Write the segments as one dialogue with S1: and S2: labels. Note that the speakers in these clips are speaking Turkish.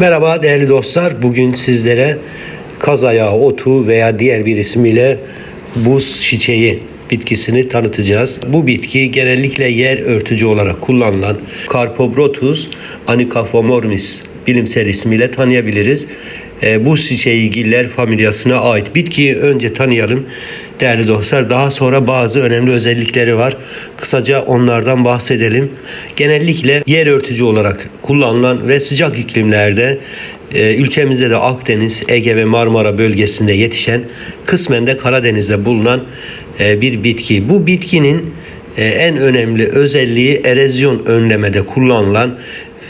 S1: Merhaba değerli dostlar. Bugün sizlere kaz ayağı otu veya diğer bir ismiyle buz çiçeği bitkisini tanıtacağız. Bu bitki genellikle yer örtücü olarak kullanılan Carpobrotus anicaphomormis bilimsel ismiyle tanıyabiliriz. E, buz çiçeği giller familyasına ait bitkiyi önce tanıyalım değerli dostlar. Daha sonra bazı önemli özellikleri var. Kısaca onlardan bahsedelim. Genellikle yer örtücü olarak kullanılan ve sıcak iklimlerde e, ülkemizde de Akdeniz, Ege ve Marmara bölgesinde yetişen, kısmen de Karadeniz'de bulunan e, bir bitki. Bu bitkinin e, en önemli özelliği erozyon önlemede kullanılan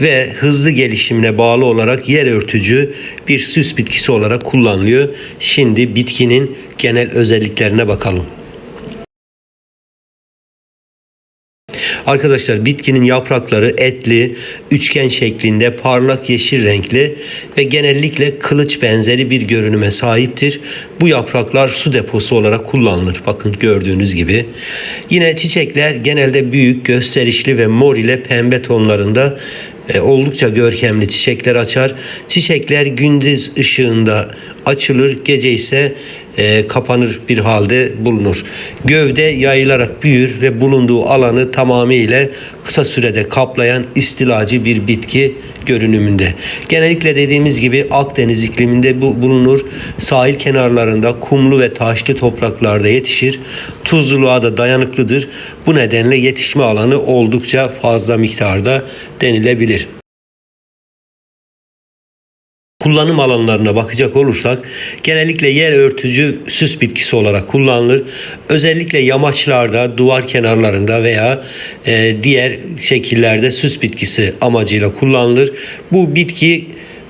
S1: ve hızlı gelişimine bağlı olarak yer örtücü bir süs bitkisi olarak kullanılıyor. Şimdi bitkinin genel özelliklerine bakalım. Arkadaşlar bitkinin yaprakları etli, üçgen şeklinde, parlak yeşil renkli ve genellikle kılıç benzeri bir görünüme sahiptir. Bu yapraklar su deposu olarak kullanılır. Bakın gördüğünüz gibi. Yine çiçekler genelde büyük, gösterişli ve mor ile pembe tonlarında e, oldukça görkemli çiçekler açar. Çiçekler gündüz ışığında açılır, gece ise e, kapanır bir halde bulunur. Gövde yayılarak büyür ve bulunduğu alanı tamamıyla kısa sürede kaplayan istilacı bir bitki görünümünde. Genellikle dediğimiz gibi Akdeniz ikliminde bu bulunur. Sahil kenarlarında kumlu ve taşlı topraklarda yetişir. Tuzluluğa da dayanıklıdır. Bu nedenle yetişme alanı oldukça fazla miktarda denilebilir. Kullanım alanlarına bakacak olursak genellikle yer örtücü süs bitkisi olarak kullanılır. Özellikle yamaçlarda, duvar kenarlarında veya e, diğer şekillerde süs bitkisi amacıyla kullanılır. Bu bitki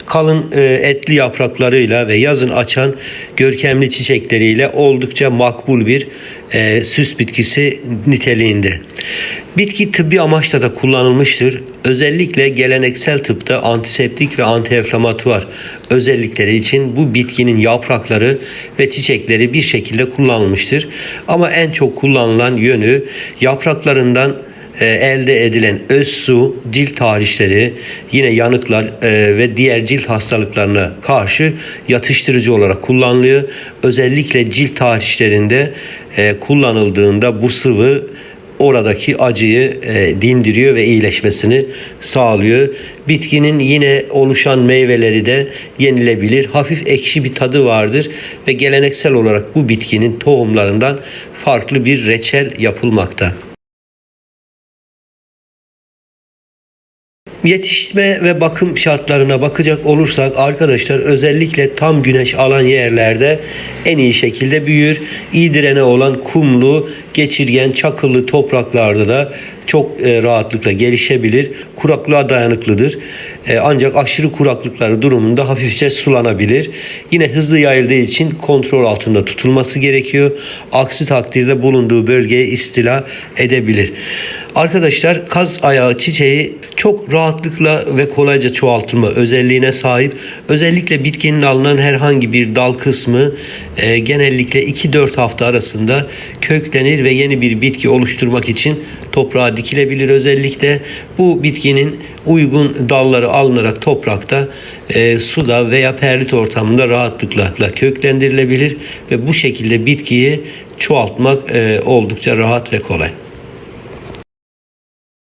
S1: kalın e, etli yapraklarıyla ve yazın açan görkemli çiçekleriyle oldukça makbul bir e, süs bitkisi niteliğinde. Bitki tıbbi amaçla da kullanılmıştır. Özellikle geleneksel tıpta antiseptik ve antiinflamatuar özellikleri için bu bitkinin yaprakları ve çiçekleri bir şekilde kullanılmıştır. Ama en çok kullanılan yönü yapraklarından e, elde edilen öz su, cilt tarihleri, yine yanıklar e, ve diğer cilt hastalıklarına karşı yatıştırıcı olarak kullanılıyor. Özellikle cilt tarihlerinde e, kullanıldığında bu sıvı oradaki acıyı e, dindiriyor ve iyileşmesini sağlıyor. Bitkinin yine oluşan meyveleri de yenilebilir. Hafif ekşi bir tadı vardır ve geleneksel olarak bu bitkinin tohumlarından farklı bir reçel yapılmakta. Yetişme ve bakım şartlarına bakacak olursak arkadaşlar özellikle tam güneş alan yerlerde en iyi şekilde büyür. İyi direne olan kumlu, geçirgen, çakıllı topraklarda da çok e, rahatlıkla gelişebilir. Kuraklığa dayanıklıdır. E, ancak aşırı kuraklıkları durumunda hafifçe sulanabilir. Yine hızlı yayıldığı için kontrol altında tutulması gerekiyor. Aksi takdirde bulunduğu bölgeye istila edebilir. Arkadaşlar kaz ayağı çiçeği çok rahatlıkla ve kolayca çoğaltılma özelliğine sahip. Özellikle bitkinin alınan herhangi bir dal kısmı e, genellikle 2-4 hafta arasında köklenir ve yeni bir bitki oluşturmak için toprağa dikilebilir özellikle. Bu bitkinin uygun dalları alınarak toprakta, e, suda veya perlit ortamında rahatlıkla köklendirilebilir ve bu şekilde bitkiyi çoğaltmak e, oldukça rahat ve kolay.